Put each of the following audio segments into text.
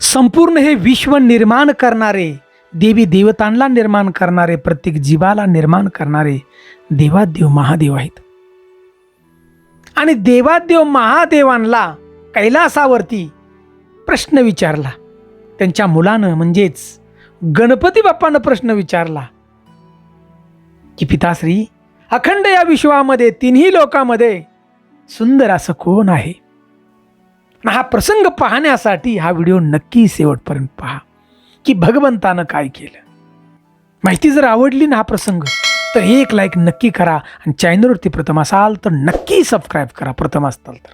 संपूर्ण हे विश्व निर्माण करणारे देवी देवतांना निर्माण करणारे प्रत्येक जीवाला निर्माण करणारे देवादेव महादेव आहेत. आणि देवादेव महादेवांना कैलासावरती प्रश्न विचारला. त्यांच्या मुलानं म्हणजेच गणपती बाप्पानं प्रश्न विचारला की पिताश्री अखंड या विश्वामध्ये तिन्ही लोकांमध्ये सुंदर असं कोण आहे? हा प्रसंग पाहण्यासाठी हा व्हिडिओ नक्की शेवटपर्यंत पहा. की भगवंतानं काय केलं? माहिती जर आवडली ना हा प्रसंग तर एक लाईक नक्की करा आणि चॅनलवरती प्रथम असाल तर नक्की सबस्क्राईब करा प्रथम असताल तर.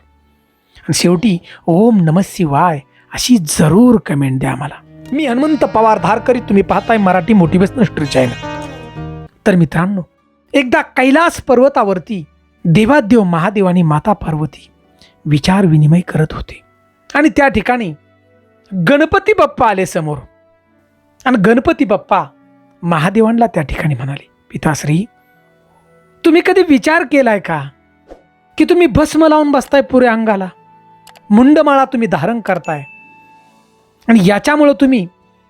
आणि शेवटी ओम नम शिवाय अशी जरूर कमेंट द्या मला मी हनुमंत पवार धारकरी तुम्ही पाहताय मराठी मोटिवेशनल स्ट्री चॅनल तर मित्रांनो एकदा कैलास पर्वतावरती देवादेव महादेव आणि माता पार्वती विचार विनिमय करत होते. आणि त्या ठिकाणी गणपती बाप्पा आले समोर. आणि गणपती बाप्पा महादेवांना त्या ठिकाणी म्हणाले पिताश्री तुम्ही कधी विचार केलाय का की तुम्ही भस्म लावून बसताय पुऱ्या अंगाला? मुंडमाळा तुम्ही धारण करताय. आणि याच्यामुळं तुम्ही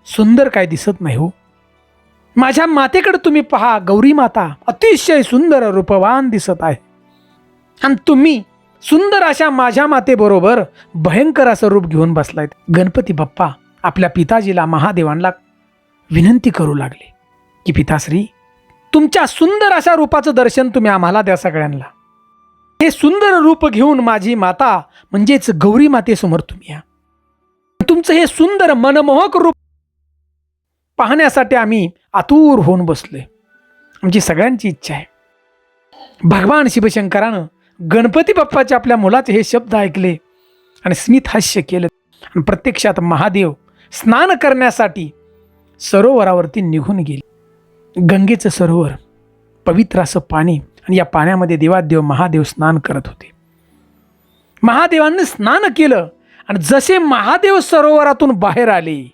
सुंदर काय दिसत नाही हो. माझ्या मातेकडे तुम्ही पहा गौरी माता अतिशय सुंदर रूपवान दिसत आहे. आणि तुम्ही सुंदर अशा माझ्या मातेबरोबर भयंकर असं रूप घेऊन बसलायत. गणपती बाप्पा आपल्या पिताजीला महादेवांना विनंती करू लागले की पिताश्री तुमच्या सुंदर अशा रूपाचं दर्शन तुम्ही आम्हाला द्या सगळ्यांना. हे सुंदर रूप घेऊन माझी माता म्हणजेच गौरी मातेसमोर तुम्ही या. तुमचं हे सुंदर मनमोहक रूप पाहण्यासाठी आम्ही आतुर होऊन बसलोय. आमची सगळ्यांची इच्छा आहे. भगवान शिवशंकरानं गणपती बाप्पाच्या आपल्या मुलाचे हे शब्द ऐकले आणि स्मित हास्य केलं. आणि प्रत्यक्षात महादेव स्नान करण्यासाठी सरोवरावरती निघून गेले. गंगेचं सरोवर पवित्र असं पाणी आणि या पाण्यामध्ये देवादेव महादेव स्नान करत होते. महादेवांनी स्नान केलं आणि जसे महादेव सरोवरातून बाहेर आले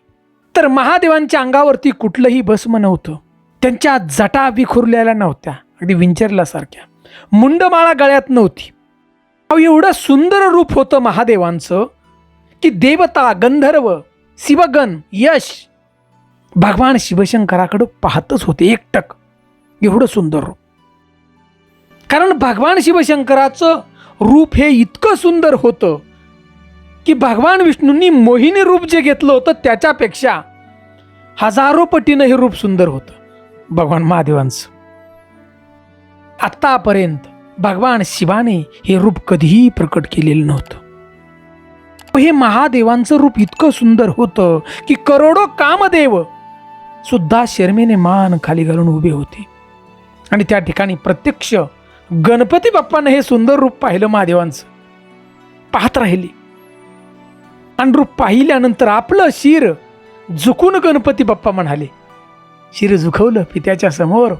तर महादेवांच्या अंगावरती कुठलंही भस्म नव्हतं. त्यांच्या जटा विखुरलेल्या नव्हत्या. अगदी विंचरल्यासारख्या. मुंडमाळा गळ्यात नव्हती. अहो एवढं सुंदर रूप होतं महादेवांचं की देवता गंधर्व शिवगण यश भगवान शिवशंकराकडं पाहतच होते एकटक. एवढं सुंदर रूप. कारण भगवान शिवशंकराचं रूप हे इतकं सुंदर होतं की भगवान विष्णूंनी मोहिनी रूप जे घेतलं होतं त्याच्यापेक्षा हजारो पटीनं हे रूप सुंदर होतं. भगवान महादेवांचं. आत्तापर्यंत भगवान शिवाने हे रूप कधीही प्रकट केलेलं नव्हतं. हे महादेवांचं रूप इतकं सुंदर होतं की करोडो कामदेव सुद्धा शर्मेने मान खाली घालून उभे होते. आणि त्या ठिकाणी प्रत्यक्ष गणपती बाप्पानं हे सुंदर रूप पाहिलं महादेवांचं. पाहत राहिले. आणि रूप पाहिल्यानंतर आपलं शिर झुकून गणपती बाप्पा म्हणाले शिर झुकवलं पित्याच्या समोर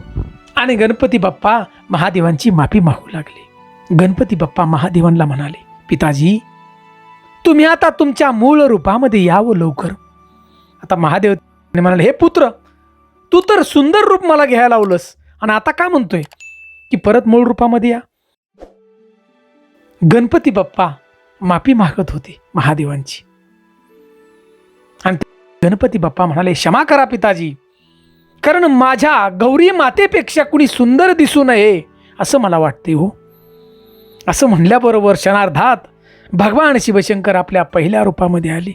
आणि गणपती बाप्पा महादेवांची माफी मागू लागले. गणपती बाप्पा महादेवांना म्हणाले पिताजी तुम्ही आता तुमच्या मूळ रूपामध्ये यावं लवकर. आता महादेव म्हणाले हे पुत्र तू तर सुंदर रूप मला घ्यायला लावलंस. आणि आता का म्हणतोय की परत मूळ रूपामध्ये या? गणपती बाप्पा माफी मागत होते महादेवांची. आणि गणपती बाप्पा म्हणाले क्षमा करा पिताजी. कारण माझ्या गौरी मातेपेक्षा कुणी सुंदर दिसू नये असं मला वाटते हो. असं म्हणल्याबरोबर क्षणार्धात भगवान शिवशंकर आपल्या पहिल्या रूपामध्ये आले.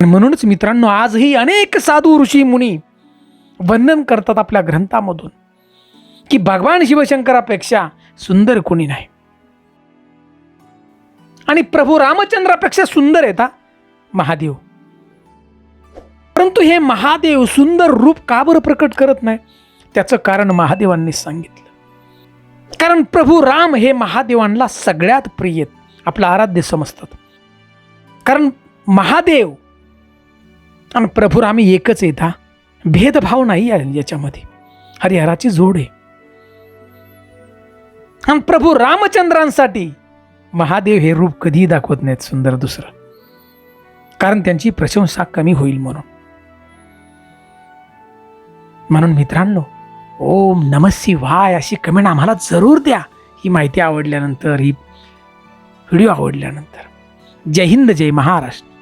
म्हणूनच मित्रांनो आजही अनेक साधू ऋषी मुनी वंदन करतात आपल्या ग्रंथामधून की भगवान शिवशंकरापेक्षा सुंदर कोणी नाही. आणि प्रभू रामचंद्रापेक्षा सुंदर आहेत हा महादेव. परंतु हे महादेव सुंदर रूप का बरं प्रकट करत नाही? त्याचं कारण महादेवांनी सांगितलं. कारण प्रभू राम हे महादेवांना सगळ्यात प्रिय आहेत. आपलं आराध्य समजतात. कारण महादेव आणि प्रभू राम एकच आहेत हा. भेदभाव नाही आहे याच्यामध्ये. हरिहराची जोड आहे. आणि प्रभू रामचंद्रांसाठी महादेव हे रूप कधीही दाखवत नाहीत सुंदर दुसरं. कारण त्यांची प्रशंसा कमी होईल म्हणून. म्हणून मित्रांनो ओम नम शिवाय अशी कमेंट आम्हाला जरूर द्या. ही माहिती आवडल्यानंतर ही व्हिडिओ आवडल्यानंतर. जय हिंद जय महाराष्ट्र.